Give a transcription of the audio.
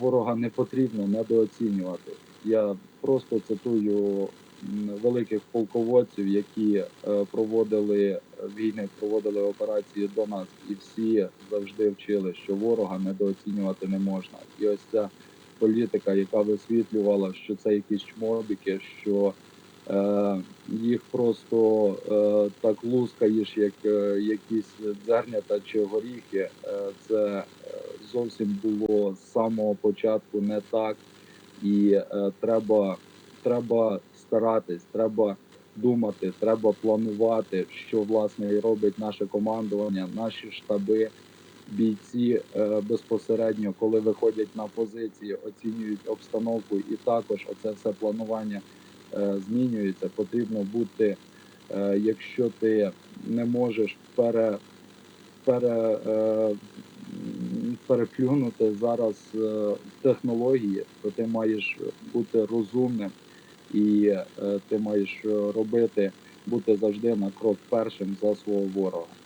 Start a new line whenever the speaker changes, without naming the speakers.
ворога не потрібно недооцінювати. Я просто цитую великих полководців, які е, проводили війни, проводили операції до нас, і всі завжди вчили, що ворога недооцінювати не можна. І ось ця політика, яка висвітлювала, що це якісь чмобіки, що е, їх просто е, так лускаєш, як е, якісь дзернята чи горіхи. Е, це е, зовсім було з самого початку не так. І е, треба, треба старатись, треба думати, треба планувати, що власне і робить наше командування, наші штаби, бійці е, безпосередньо, коли виходять на позиції, оцінюють обстановку, і також оце все планування е, змінюється. Потрібно бути, е, якщо ти не можеш пере, пере, е, переплюнути зараз е, технології, то ти маєш бути розумним і е, ти маєш е, робити, бути завжди на крок першим за свого ворога.